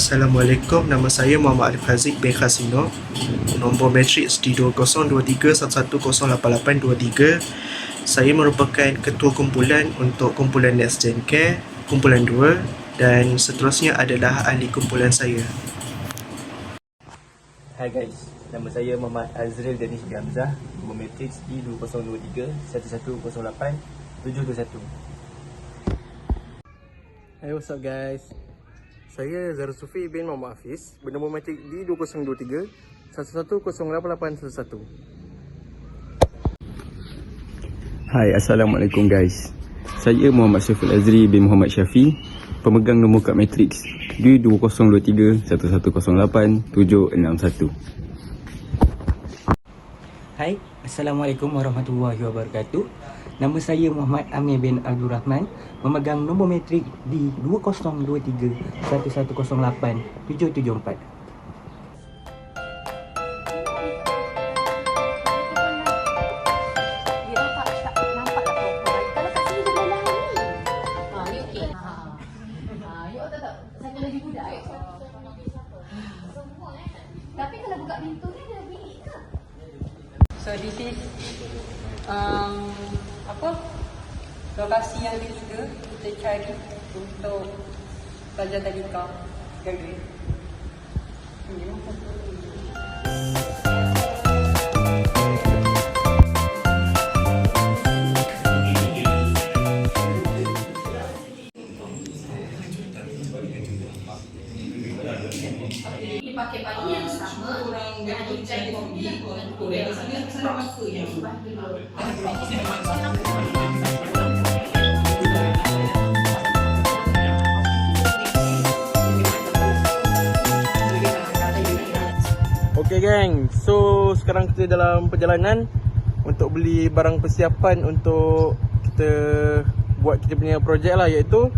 Assalamualaikum, nama saya Muhammad Arif Haziq bin Khasino. Nombor matriks D202311088823 Saya merupakan ketua kumpulan untuk kumpulan Next Gen Care Kumpulan 2 Dan seterusnya adalah ahli kumpulan saya. Hai guys, nama saya Muhammad Azril Danish Gamzah Nombor matriks D2023 1108 721 Hey what's up guys Saya Zara Sufi bin Muhammad Hafiz. Bernombor matrik D2023 11088811 Hai Assalamualaikum guys. Saya Muhammad Syafil Azri bin Muhammad Syafi Pemegang nombor kad matriks D2023 1108 761 Hai, Assalamualaikum warahmatullahi wabarakatuh. Nama saya Muhammad Amir bin Abdul Rahman, memegang nombor matrik di 2023 1108 774. Dia nampak tak nampak tak perempuan. Kalau kat sini dia boleh lari. Ha, you okey. Ha. Ha, you tak tak saya lagi budak. Tapi kalau buka pintu ni dia bilik ke? So this is um, apa lokasi yang ketiga kita cari untuk pelajar tadika graduate. Hmm. Dipakai baju yang sama dengan design kopi yang kurang. Okay gang So sekarang kita dalam perjalanan Untuk beli barang persiapan Untuk kita Buat kita punya projek lah Iaitu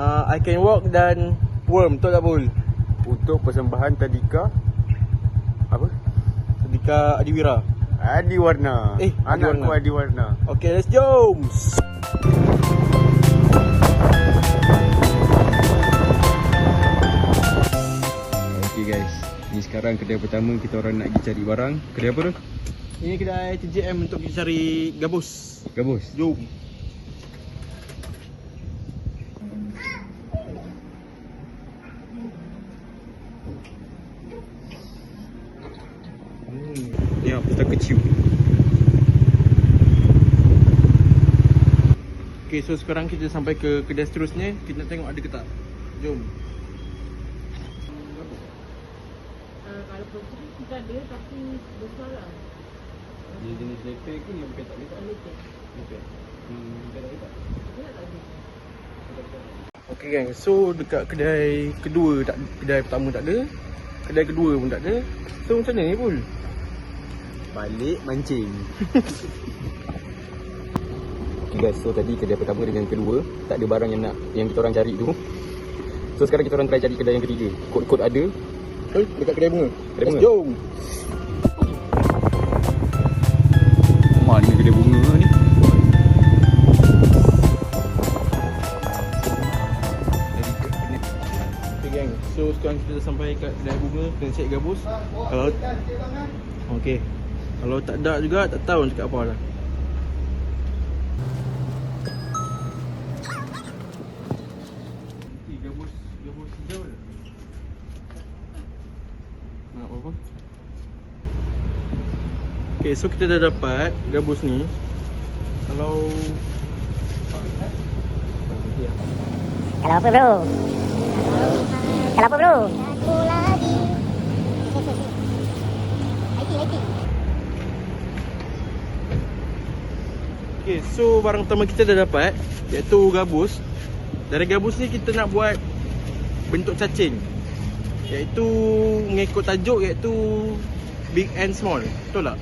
uh, I Can Walk dan Worm. Betul tak Bul? Untuk persembahan tadika. Apa? Sedika Adiwira. Adi Warna Eh, Adi Anakku Warna. Adi Warna Okay let's jom Okay guys. Ni sekarang kedai pertama kita orang nak pergi cari barang. Kedai apa tu? Ini kedai TJM untuk kita cari gabus. Gabus? Jom hmm. Ni apa? Kecil Okay so sekarang kita sampai ke kedai seterusnya Kita nak tengok ada ke tak Jom kalau property kita ada tapi besar lah. Dia jenis lepek ke yang tak lepek? Lepek Hmm, bukan tak lepek? Okay gang, so dekat kedai kedua tak kedai pertama tak ada. Kedai kedua pun tak ada. So macam mana ni pul? Balik mancing Okay guys, so tadi kedai pertama dengan kedua Tak ada barang yang nak yang kita orang cari tu So sekarang kita orang try cari kedai yang ketiga Kod-kod ada Eh, dekat kedai bunga. Kedai bunga? Jom. Mana kedai bunga sekarang kita dah sampai kat kedai bunga Kena cek gabus. Kalau Okay Kalau tak ada juga, tak tahu nak cakap apa lah. Eh, Gabus, gabus hijau dah Nak apa-apa Okay, so kita dah dapat gabus ni. Kalau Kalau apa bro? Kalau apa bro? Aku lagi. IT, IT. Okay, so barang pertama kita dah dapat Iaitu gabus Dari gabus ni kita nak buat Bentuk cacing Iaitu Mengikut tajuk iaitu Big and small Betul tak?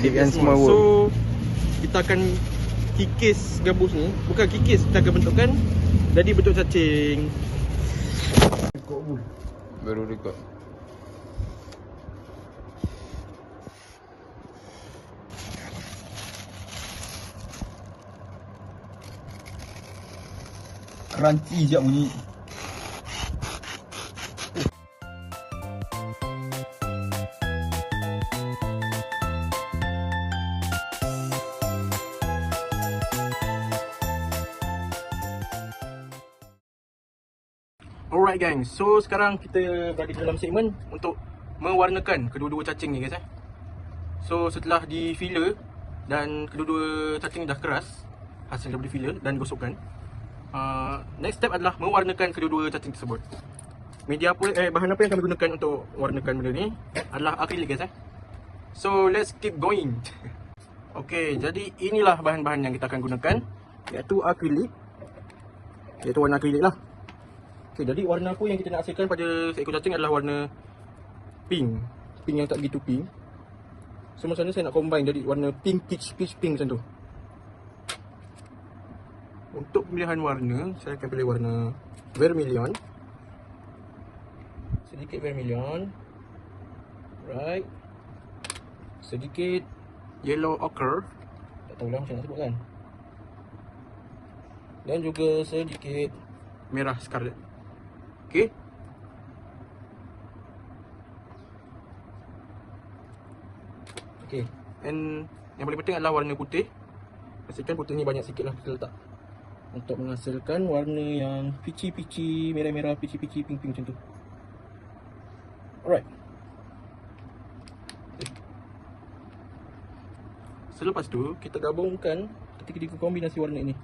Big and small So Kita akan Kikis gabus ni Bukan kikis Kita akan bentukkan Jadi bentuk cacing Baru record. Crunchy sekejap bunyi Gang, so sekarang kita berada dalam segmen untuk mewarnakan kedua-dua cacing ni guys eh. So setelah di filler dan kedua-dua cacing dah keras hasil daripada filler dan digosokkan. Uh, next step adalah mewarnakan kedua-dua cacing tersebut. Media apa eh bahan apa yang kami gunakan untuk warnakan benda ni adalah akrilik guys eh. So let's keep going. Okey, jadi inilah bahan-bahan yang kita akan gunakan iaitu akrilik. Iaitu warna akrilik lah. Okey, jadi warna apa yang kita nak hasilkan pada seekor cacing adalah warna pink. Pink yang tak begitu pink. So macam mana saya nak combine jadi warna pink peach peach pink macam tu. Untuk pemilihan warna, saya akan pilih warna vermilion. Sedikit vermilion. Right. Sedikit yellow ochre. Tak tahu lah macam nak sebut kan. Dan juga sedikit merah scarlet. Okay. Okay. And yang paling penting adalah warna putih. Pastikan putih ni banyak sikit lah kita letak. Untuk menghasilkan warna yang pici-pici, merah-merah, pici-pici, pink-pink macam tu. Alright. Selepas tu, kita gabungkan ketiga-tiga kombinasi warna ini.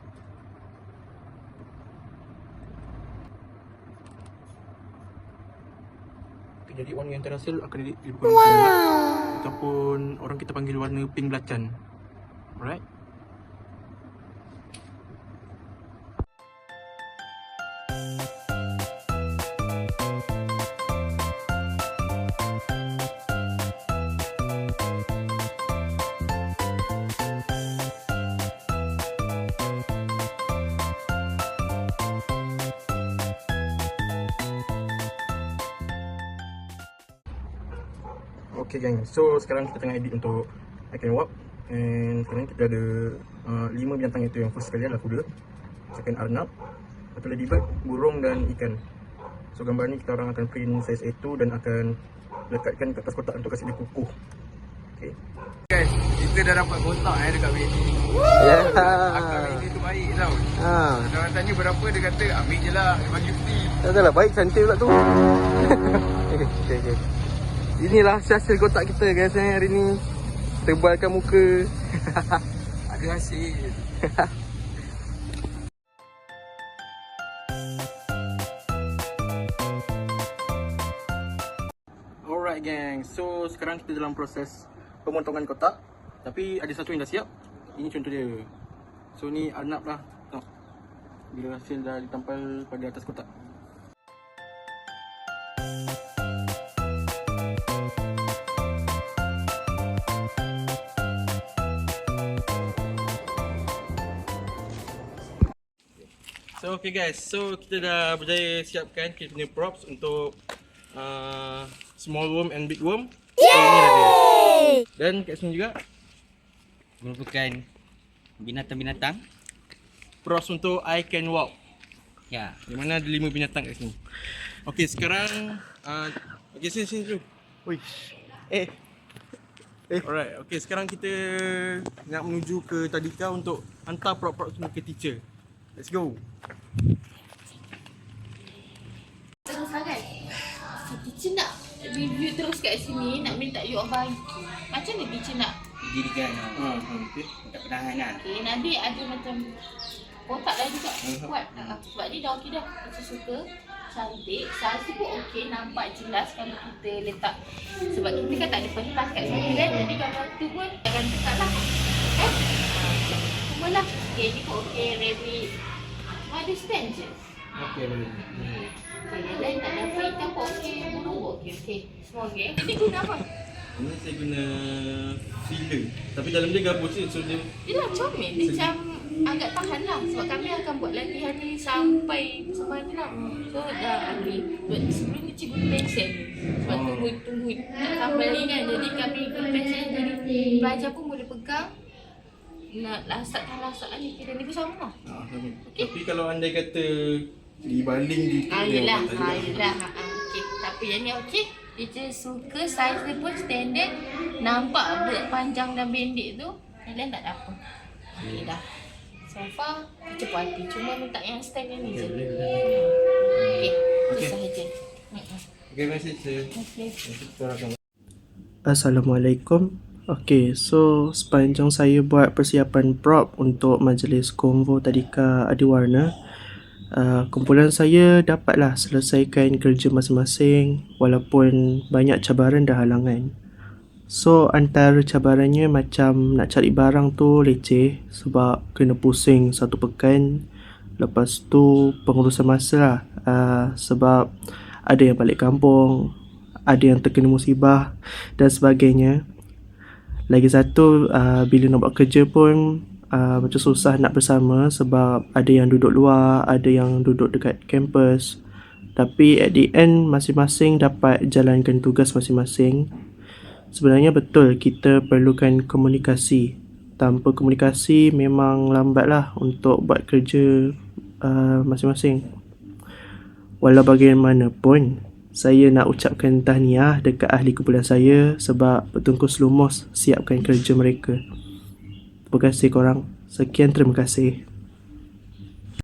Jadi warna yang terhasil akan di- dibuat wow. ataupun orang kita panggil warna pink belacan. Alright. Okay gang, so sekarang kita tengah edit untuk I Can Walk And sekarang kita ada uh, 5 binatang itu yang first sekali adalah kuda Second Arnab Satu ladybird, burung dan ikan So gambar ni kita orang akan print size A2 dan akan lekatkan ke atas kotak untuk kasi dia kukuh Okay Guys, kita dah dapat kotak eh dekat Wendy. Ya Akak Wendy tu baik tau. Ha, Kalau orang tanya berapa, dia kata ambil je lah. Dia bagi free. tak adalah baik cantik pula tu okay, okay, okay. Inilah hasil kotak kita guys eh, hari ni. Tebalkan muka. Ada hasil. Alright gang, so sekarang kita dalam proses pemotongan kotak. Tapi ada satu yang dah siap. Ini contoh dia. So ni arnab lah. Tengok. Bila hasil dah ditampal pada atas kotak okay guys, so kita dah berjaya siapkan kita punya props untuk uh, small worm and big worm. So ini dah dia. Dan kat sini juga Merupakan binatang-binatang. props untuk I can walk. Ya. Di mana ada lima binatang kat sini. Okay sekarang uh, okay sini sini dulu. Oi. Eh. Eh. Alright, okay sekarang kita nak menuju ke Tadika untuk hantar prop-prop semua ke teacher. Let's go. Terus Si teacher nak review terus kat sini Nak minta you all bagi Macam mana teacher nak Dirikan Ha, okay. Minta penahan lah. Okay nanti ada macam Kotak lain juga. Kuat Sebab dia dah okey dah. Teacher suka Cantik. Saiz pun okey Nampak jelas Kalau kita letak. Sebab kita kan tak ada pentas kat sini kan? Jadi gambar tu pun Jangan dekat lah. Eh? Semua lah. Okay ni pun okey Rabbit ada stand je. Okay, boleh. Okay, yang lain tak ada. Apa Ikan pun okey pun okey Okay Semua okey Ini guna apa? Ini saya guna filler. Tapi dalam dia gabus je. So dia Yelah comel. Dia macam agak tahan lah. Sebab kami akan buat latihan ni sampai sampai ni lah. So dah okay But sebelum ni cikgu pensel Sebab Oh. tunggu tunggu. Nak sambal ni kan. Jadi kami pensel Jadi pelajar pun boleh pegang Nak lasak tak lasak ni Kira ni pun sama lah Ah, sama. Tapi kalau andai kata dibaling di Ah, yelah, ah, yelah, ah, ah, okay. Tapi yang ni okey. Teacher suka saiz dia pun standard. Nampak berat panjang dan pendek tu. Yang lain tak ada apa. Okey dah. So far, teacher puas hati. Cuma minta yang stand yang ni je. Okey. Itu sahaja. Mm-mm. Okay, message saya. Okay. Assalamualaikum. Okay, so sepanjang saya buat persiapan prop untuk majlis konvo tadika adiwarna, uh, kumpulan saya dapatlah selesaikan kerja masing-masing walaupun banyak cabaran dan halangan. So antara cabarannya macam nak cari barang tu leceh sebab kena pusing satu pekan. Lepas tu pengurusan masa lah uh, sebab ada yang balik kampung, ada yang terkena musibah dan sebagainya. Lagi satu uh, bila nak buat kerja pun uh, macam susah nak bersama sebab ada yang duduk luar, ada yang duduk dekat kampus. Tapi at the end masing-masing dapat jalankan tugas masing-masing. Sebenarnya betul kita perlukan komunikasi. Tanpa komunikasi memang lambatlah untuk buat kerja uh, masing-masing. Walau bagaimanapun, saya nak ucapkan tahniah dekat ahli kumpulan saya sebab bertungkus lumus siapkan kerja mereka. Terima kasih korang. Sekian terima kasih.